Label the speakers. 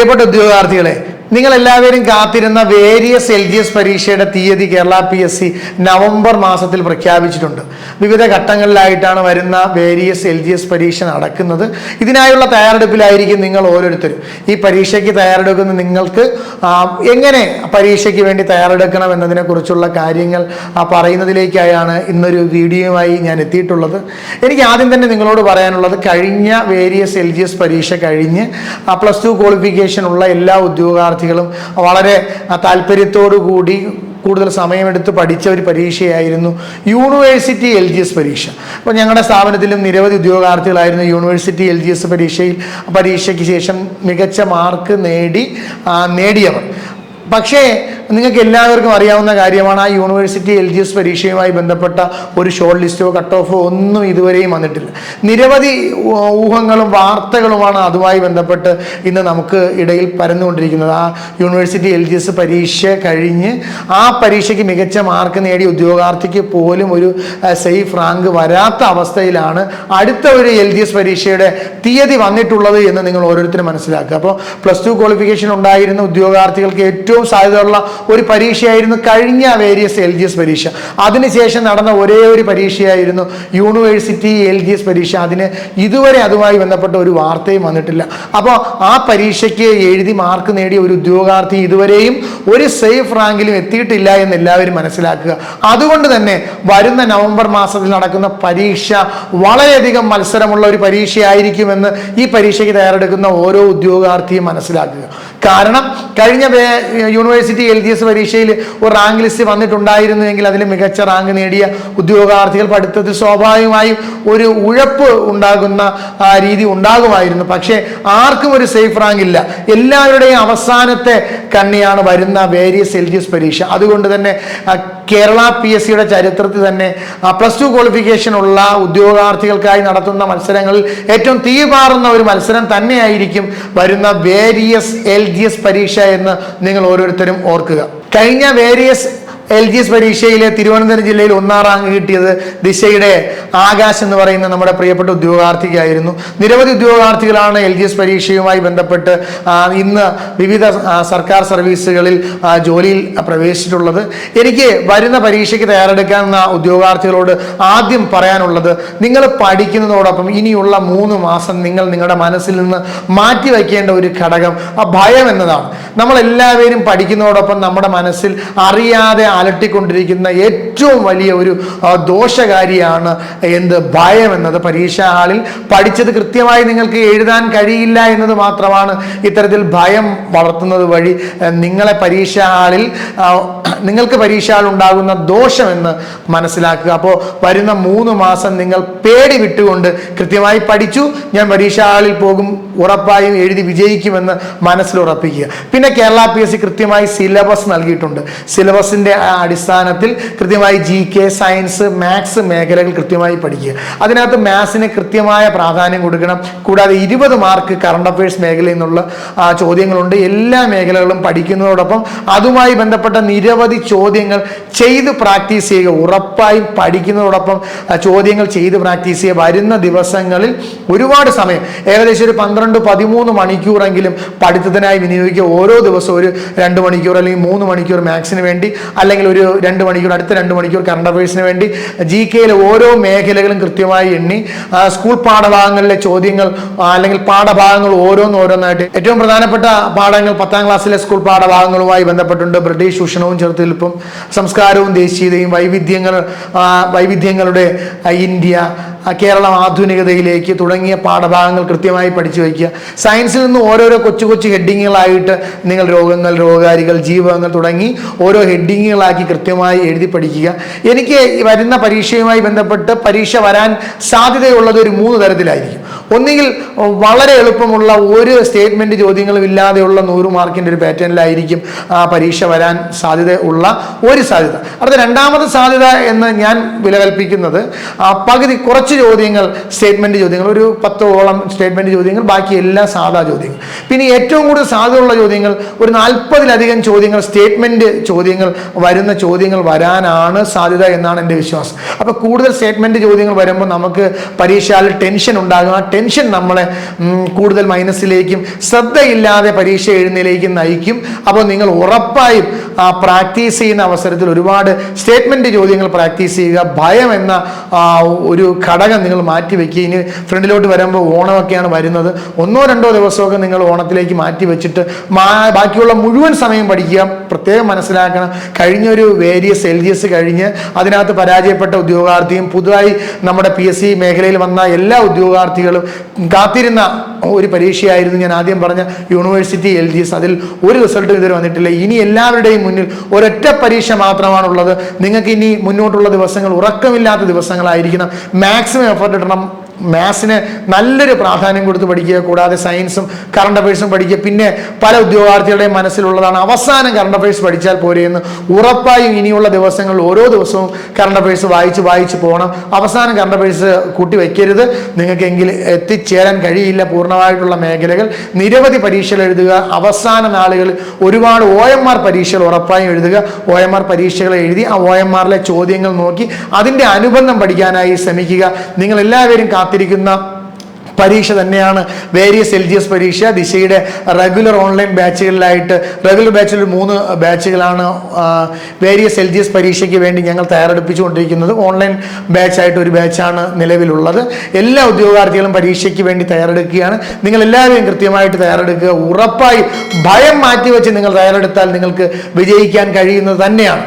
Speaker 1: പ്രിയപ്പെട്ട ഉദ്യോഗാർത്ഥികളെ നിങ്ങൾ എല്ലാവരും കാത്തിരുന്ന വേരിയസ് എൽ ജി എസ് പരീക്ഷയുടെ തീയതി Kerala P S C November മാസത്തിൽ പ്രഖ്യാപിച്ചിട്ടുണ്ട്. വിവിധ ഘട്ടങ്ങളിലായിട്ടാണ് വരുന്ന വേരിയസ് എൽ ജി എസ് പരീക്ഷ നടക്കുന്നത്. ഇതിനായുള്ള തയ്യാറെടുപ്പിലായിരിക്കും നിങ്ങൾ ഓരോരുത്തരും. ഈ പരീക്ഷയ്ക്ക് തയ്യാറെടുക്കുന്ന നിങ്ങൾക്ക് എങ്ങനെ പരീക്ഷയ്ക്ക് വേണ്ടി തയ്യാറെടുക്കണം എന്നതിനെ കുറിച്ചുള്ള കാര്യങ്ങൾ പറയുന്നതിലേക്കായാണ് ഇന്നൊരു വീഡിയോയുമായി ഞാൻ എത്തിയിട്ടുള്ളത്. എനിക്ക് ആദ്യം തന്നെ നിങ്ങളോട് പറയാനുള്ളത് കഴിഞ്ഞ വേരിയസ് എൽ ജി എസ് പരീക്ഷ കഴിഞ്ഞ് പ്ലസ് ടു ക്വാളിഫിക്കേഷൻ ഉള്ള എല്ലാ ഉദ്യോഗാർത്ഥികളും വളരെ താല്പര്യത്തോടു കൂടി കൂടുതൽ സമയമെടുത്ത് പഠിച്ച ഒരു പരീക്ഷയായിരുന്നു യൂണിവേഴ്സിറ്റി എൽ ജി എസ് പരീക്ഷ. അപ്പോൾ ഞങ്ങളുടെ സ്ഥാപനത്തിലും നിരവധി ഉദ്യോഗാർത്ഥികളായിരുന്നു യൂണിവേഴ്സിറ്റി എൽ ജി എസ് പരീക്ഷയിൽ പരീക്ഷയ്ക്ക് ശേഷം മികച്ച മാർക്ക് നേടി നേടിയവർ. പക്ഷേ നിങ്ങൾക്ക് എല്ലാവർക്കും അറിയാവുന്ന കാര്യമാണ് ആ യൂണിവേഴ്സിറ്റി എൽ ജി എസ് പരീക്ഷയുമായി ബന്ധപ്പെട്ട ഒരു ഷോർട്ട് ലിസ്റ്റോ കട്ട് ഓഫോ ഒന്നും ഇതുവരെയും വന്നിട്ടില്ല. നിരവധി ഊഹങ്ങളും വാർത്തകളുമാണ് അതുമായി ബന്ധപ്പെട്ട് ഇന്ന് നമുക്ക് ഇടയിൽ പരന്നുകൊണ്ടിരിക്കുന്നത്. ആ യൂണിവേഴ്സിറ്റി എൽ ജി എസ് പരീക്ഷ കഴിഞ്ഞ് ആ പരീക്ഷയ്ക്ക് മികച്ച മാർക്ക് നേടിയ ഉദ്യോഗാർത്ഥിക്ക് പോലും ഒരു സേഫ് റാങ്ക് വരാത്ത അവസ്ഥയിലാണ് അടുത്ത ഒരു എൽ ജി എസ് പരീക്ഷയുടെ തീയതി വന്നിട്ടുള്ളത് എന്ന് നിങ്ങൾ ഓരോരുത്തരും മനസ്സിലാക്കുക. അപ്പോൾ പ്ലസ് ടു ക്വാളിഫിക്കേഷൻ ഉണ്ടായിരുന്ന ഉദ്യോഗാർത്ഥികൾക്ക് ഏറ്റവും സാധ്യതയുള്ള ഒരു പരീക്ഷയായിരുന്നു കഴിഞ്ഞ വേരിയസ് എൽ ജി എസ് പരീക്ഷ. അതിനുശേഷം നടന്ന ഒരേ ഒരു പരീക്ഷയായിരുന്നു യൂണിവേഴ്സിറ്റി എൽ ജി എസ് പരീക്ഷ. അതിന് ഇതുവരെ അതുമായി ബന്ധപ്പെട്ട ഒരു വാർത്തയും വന്നിട്ടില്ല. അപ്പോൾ ആ പരീക്ഷയ്ക്ക് എഴുതി മാർക്ക് നേടിയ ഒരു ഉദ്യോഗാർത്ഥി ഇതുവരെയും ഒരു സേഫ് റാങ്കിലും എത്തിയിട്ടില്ല എന്ന് എല്ലാവരും മനസ്സിലാക്കുക. അതുകൊണ്ട് തന്നെ വരുന്ന നവംബർ മാസത്തിൽ നടക്കുന്ന പരീക്ഷ വളരെയധികം മത്സരമുള്ള ഒരു പരീക്ഷയായിരിക്കുമെന്ന് ഈ പരീക്ഷയ്ക്ക് തയ്യാറെടുക്കുന്ന ഓരോ ഉദ്യോഗാർത്ഥിയും മനസ്സിലാക്കുക. കാരണം കഴിഞ്ഞ യൂണിവേഴ്സിറ്റി എൽ ഡി എസ് പരീക്ഷയിൽ ഒരു റാങ്ക് ലിസ്റ്റ് വന്നിട്ടുണ്ടായിരുന്നുവെങ്കിൽ അതിൽ മികച്ച റാങ്ക് നേടിയ ഉദ്യോഗാർത്ഥികൾ പഠിത്തത്തിൽ സ്വാഭാവികമായും ഒരു ഉഴപ്പ് ഉണ്ടാകുന്ന രീതി ഉണ്ടാകുമായിരുന്നു. പക്ഷേ ആർക്കും ഒരു സേഫ് റാങ്ക് ഇല്ല. എല്ലാവരുടെയും അവസാനത്തെ കണ്ണിയാണ് വരുന്ന വേരിയസ് എൽ ഡി എസ് പരീക്ഷ. അതുകൊണ്ട് തന്നെ കേരള പി എസ് സിയുടെ ചരിത്രത്തിൽ തന്നെ പ്ലസ് ടു ക്വാളിഫിക്കേഷൻ ഉള്ള ഉദ്യോഗാർത്ഥികൾക്കായി നടത്തുന്ന മത്സരങ്ങളിൽ ഏറ്റവും തീപാറുന്ന ഒരു മത്സരം തന്നെയായിരിക്കും വരുന്ന വേരിയസ് എൽ ജി എസ് പരീക്ഷ എന്ന് നിങ്ങൾ ഓരോരുത്തരും ഓർക്കുക. കഴിഞ്ഞ വേരിയസ് എൽ ജി എസ് പരീക്ഷയിലെ തിരുവനന്തപുരം ജില്ലയിൽ ഒന്നാം റാങ്ക് കിട്ടിയത് ദിശയുടെ ആകാശ് എന്ന് പറയുന്ന നമ്മുടെ പ്രിയപ്പെട്ട ഉദ്യോഗാർത്ഥിക്കായിരുന്നു. നിരവധി ഉദ്യോഗാർത്ഥികളാണ് എൽ ജി എസ് പരീക്ഷയുമായി ബന്ധപ്പെട്ട് ഇന്ന് വിവിധ സർക്കാർ സർവീസുകളിൽ ജോലിയിൽ പ്രവേശിച്ചിട്ടുള്ളത്. എനിക്ക് വരുന്ന പരീക്ഷയ്ക്ക് തയ്യാറെടുക്കാൻ ഉദ്യോഗാർത്ഥികളോട് ആദ്യം പറയാനുള്ളത് നിങ്ങൾ പഠിക്കുന്നതോടൊപ്പം ഇനിയുള്ള മൂന്ന് മാസം നിങ്ങൾ നിങ്ങളുടെ മനസ്സിൽ നിന്ന് മാറ്റി വയ്ക്കേണ്ട ഒരു ഘടകം ആ ഭയം എന്നതാണ്. നമ്മളെല്ലാവരും പഠിക്കുന്നതോടൊപ്പം നമ്മുടെ മനസ്സിൽ അറിയാതെ അലട്ടിക്കൊണ്ടിരിക്കുന്ന ഏറ്റവും വലിയ ഒരു ദോഷകാരിയാണ് എന്ത്? ഭയം എന്നത്. പരീക്ഷാ ഹാളിൽ പഠിച്ചത് കൃത്യമായി നിങ്ങൾക്ക് എഴുതാൻ കഴിയില്ല എന്നത് മാത്രമാണ് ഇത്തരത്തിൽ ഭയം വളർത്തുന്നത് വഴി നിങ്ങളെ പരീക്ഷാ ഹാളിൽ നിങ്ങൾക്ക് പരീക്ഷാ ഹാൾ ഉണ്ടാകുന്ന ദോഷമെന്ന് മനസ്സിലാക്കുക. അപ്പോൾ വരുന്ന മൂന്ന് മാസം നിങ്ങൾ പേടി വിട്ടുകൊണ്ട് കൃത്യമായി പഠിച്ചു. ഞാൻ പരീക്ഷാ ഹാളിൽ പോകും ഉറപ്പായും എഴുതി വിജയിക്കുമെന്ന് മനസ്സിൽ ഉറപ്പിക്കുക. പിന്നെ കേരള പി എസ് സി കൃത്യമായി സിലബസ് നൽകിയിട്ടുണ്ട്. സിലബസിന്റെ അടിസ്ഥാനത്തിൽ കൃത്യമായി ജി കെ സയൻസ് മാത്സ് മേഖലകൾ കൃത്യമായി പഠിക്കുക. അതിനകത്ത് മാത്സിന് കൃത്യമായ പ്രാധാന്യം കൊടുക്കണം. കൂടാതെ ഇരുപത് മാർക്ക് കറണ്ട് അഫയേഴ്സ് മേഖലയിൽ നിന്നുള്ള ചോദ്യങ്ങളുണ്ട്. എല്ലാ മേഖലകളും പഠിക്കുന്നതോടൊപ്പം അതുമായി ബന്ധപ്പെട്ട നിരവധി ചോദ്യങ്ങൾ ചെയ്ത് പ്രാക്ടീസ് ചെയ്യുക. ഉറപ്പായും പഠിക്കുന്നതോടൊപ്പം ചോദ്യങ്ങൾ ചെയ്ത് പ്രാക്ടീസ് ചെയ്യുക. വരുന്ന ദിവസങ്ങളിൽ ഒരുപാട് സമയം ഏകദേശം ഒരു പന്ത്രണ്ട് പതിമൂന്ന് മണിക്കൂറെങ്കിലും പഠിത്തത്തിനായി വിനിയോഗിക്കുക. ഓരോ ദിവസവും ഒരു രണ്ട് മണിക്കൂർ അല്ലെങ്കിൽ മൂന്ന് മണിക്കൂർ മാത്സിന് വേണ്ടി. അല്ലെങ്കിൽ ഒരു രണ്ട് മണിക്കൂർ അടുത്ത രണ്ട് മണിക്കൂർ കറണ്ട് അഫയേഴ്സിന് വേണ്ടി ജി കെയിലെ ഓരോ മേഖലകളും കൃത്യമായി എണ്ണി സ്കൂൾ പാഠഭാഗങ്ങളിലെ ചോദ്യങ്ങൾ അല്ലെങ്കിൽ പാഠഭാഗങ്ങൾ ഓരോന്നോരോന്നായിട്ട് ഏറ്റവും പ്രധാനപ്പെട്ട പാഠങ്ങൾ പത്താം ക്ലാസ്സിലെ സ്കൂൾ പാഠഭാഗങ്ങളുമായി ബന്ധപ്പെട്ടുണ്ട്. ബ്രിട്ടീഷ് ചൂഷണവും ചെറുത്തുനിൽപ്പും സംസ്കാരവും ദേശീയതയും വൈവിധ്യങ്ങൾ വൈവിധ്യങ്ങളുടെ ഇന്ത്യ കേരളം ആധുനികതയിലേക്ക് തുടങ്ങിയ പാഠഭാഗങ്ങൾ കൃത്യമായി പഠിച്ചു വയ്ക്കുക. സയൻസിൽ നിന്ന് ഓരോരോ കൊച്ചു കൊച്ചു ഹെഡിങ്ങുകളായിട്ട് നിങ്ങൾ രോഗങ്ങൾ രോഗകാരികൾ ജീവകങ്ങൾ തുടങ്ങി ഓരോ ഹെഡിങ്ങുകളാക്കി കൃത്യമായി എഴുതി പഠിക്കുക. എനിക്ക് വരുന്ന പരീക്ഷയുമായി ബന്ധപ്പെട്ട് പരീക്ഷ വരാൻ സാധ്യതയുള്ളത് ഒരു മൂന്ന് തരത്തിലായിരിക്കും. ഒന്നുകിൽ വളരെ എളുപ്പമുള്ള ഒരു സ്റ്റേറ്റ്മെന്റ് ചോദ്യങ്ങളും ഇല്ലാതെയുള്ള നൂറ് മാർക്കിന്റെ ഒരു പാറ്റേണിലായിരിക്കും ആ, പരീക്ഷ വരാൻ സാധ്യത ഉള്ള ഒരു സാധ്യത. അടുത്ത രണ്ടാമത്തെ സാധ്യത എന്ന് ഞാൻ വിലകൽപ്പിക്കുന്നത് ആ, പകുതി കുറച്ച് കുറച്ച് ചോദ്യങ്ങൾ സ്റ്റേറ്റ്മെന്റ് ചോദ്യങ്ങൾ ഒരു പത്തോളം സ്റ്റേറ്റ്മെന്റ് ചോദ്യങ്ങൾ ബാക്കി എല്ലാം സാധാ ചോദ്യങ്ങൾ. പിന്നെ ഏറ്റവും കൂടുതൽ സാധ്യതയുള്ള ചോദ്യങ്ങൾ ഒരു നാൽപ്പതിലധികം ചോദ്യങ്ങൾ സ്റ്റേറ്റ്മെന്റ് ചോദ്യങ്ങൾ വരുന്ന ചോദ്യങ്ങൾ വരാനാണ് സാധ്യത എന്നാണ് എന്റെ വിശ്വാസം. അപ്പോൾ കൂടുതൽ സ്റ്റേറ്റ്മെന്റ് ചോദ്യങ്ങൾ വരുമ്പോൾ നമുക്ക് പരീക്ഷയിൽ ടെൻഷൻ ഉണ്ടാകും. ആ ടെൻഷൻ നമ്മളെ കൂടുതൽ മൈനസിലേക്കും ശ്രദ്ധയില്ലാതെ പരീക്ഷ എഴുന്നേലേക്കും നയിക്കും. അപ്പോൾ നിങ്ങൾ ഉറപ്പായും ആ പ്രാക്ടീസ് ചെയ്യുന്ന അവസരത്തിൽ ഒരുപാട് സ്റ്റേറ്റ്മെന്റ് ചോദ്യങ്ങൾ പ്രാക്ടീസ് ചെയ്യുക. ഭയം എന്ന ഒരു ഘടകം നിങ്ങൾ മാറ്റി വെക്കുക ഇനി ഫ്രണ്ടിലോട്ട് വരുമ്പോൾ ഓണമൊക്കെയാണ് വരുന്നത്. ഒന്നോ രണ്ടോ ദിവസമൊക്കെ നിങ്ങൾ ഓണത്തിലേക്ക് മാറ്റി വെച്ചിട്ട് ബാക്കിയുള്ള മുഴുവൻ സമയം പഠിക്കുക. പ്രത്യേകം മനസ്സിലാക്കണം. കഴിഞ്ഞൊരു വേരിയസ് എൽ ജി എസ് കഴിഞ്ഞ് അതിനകത്ത് പരാജയപ്പെട്ട ഉദ്യോഗാർത്ഥിയും പുതുതായി നമ്മുടെ പി എസ് സി മേഖലയിൽ വന്ന എല്ലാ ഉദ്യോഗാർത്ഥികളും കാത്തിരുന്ന ഒരു പരീക്ഷയായിരുന്നു ഞാൻ ആദ്യം പറഞ്ഞ യൂണിവേഴ്സിറ്റി എൽ എസ് അതിൽ ഒരു റിസൾട്ടും ഇതുവരെ വന്നിട്ടില്ല. ഇനി എല്ലാവരുടെയും മുന്നിൽ ഒരൊറ്റ പരീക്ഷ മാത്രമാണുള്ളത്. നിങ്ങൾക്ക് ഇനി മുന്നോട്ടുള്ള ദിവസങ്ങൾ ഉറക്കമില്ലാത്ത ദിവസങ്ങളായിരിക്കണം. മാക്സിമം എഫർട്ട് ഇടണം. മാത്സിന് നല്ലൊരു പ്രാധാന്യം കൊടുത്ത് പഠിക്കുക കൂടാതെ സയൻസും കറണ്ട് അഫയേഴ്സും പഠിക്കുക. പിന്നെ പല ഉദ്യോഗാർത്ഥികളുടെയും മനസ്സിലുള്ളതാണ് അവസാനം കറണ്ട് അഫയേഴ്സ് പഠിച്ചാൽ പോരെയെന്ന് ഉറപ്പായും ഇനിയുള്ള ദിവസങ്ങളിൽ ഓരോ ദിവസവും കറണ്ട് അഫയേഴ്സ് വായിച്ച് വായിച്ച് പോകണം. അവസാനം കറണ്ട് അഫയേഴ്സ് കൂട്ടി വയ്ക്കരുത് നിങ്ങൾക്ക് എങ്കിൽ എത്തിച്ചേരാൻ കഴിയില്ല. പൂർണമായിട്ടുള്ള മേഖലകൾ. നിരവധി പരീക്ഷകൾ എഴുതുക. അവസാന നാളുകളിൽ ഒരുപാട് ഒ എം ആർ പരീക്ഷകൾ ഉറപ്പായും എഴുതുക. ഒ എം ആർ പരീക്ഷകൾ എഴുതി ആ ഒ എം ആറിലെ ചോദ്യങ്ങൾ നോക്കി അതിന്റെ അനുബന്ധം പഠിക്കാനായി ശ്രമിക്കുക. നിങ്ങൾ എല്ലാവരും കാത്തിരിക്കുന്ന പരീക്ഷ തന്നെയാണ് വേരിയസ് എൽ ജി എസ് പരീക്ഷ. ദിശയുടെ റെഗുലർ ഓൺലൈൻ ബാച്ചുകളിലായിട്ട് റെഗുലർ ബാച്ചിൽ മൂന്ന് ബാച്ചുകളാണ് വേരിയസ് എൽ ജി എസ് പരീക്ഷയ്ക്ക് വേണ്ടി ഞങ്ങൾ തയ്യാറെടുപ്പിച്ചുകൊണ്ടിരിക്കുന്നത്. ഓൺലൈൻ ബാച്ചായിട്ട് ഒരു ബാച്ചാണ് നിലവിലുള്ളത്. എല്ലാ ഉദ്യോഗാർത്ഥികളും പരീക്ഷയ്ക്ക് വേണ്ടി തയ്യാറെടുക്കുകയാണ്. നിങ്ങൾ എല്ലാവരെയും കൃത്യമായിട്ട് തയ്യാറെടുക്കുക. ഉറപ്പായി ഭയം മാറ്റിവെച്ച് നിങ്ങൾ തയ്യാറെടുത്താൽ നിങ്ങൾക്ക് വിജയിക്കാൻ കഴിയുന്നത് തന്നെയാണ്.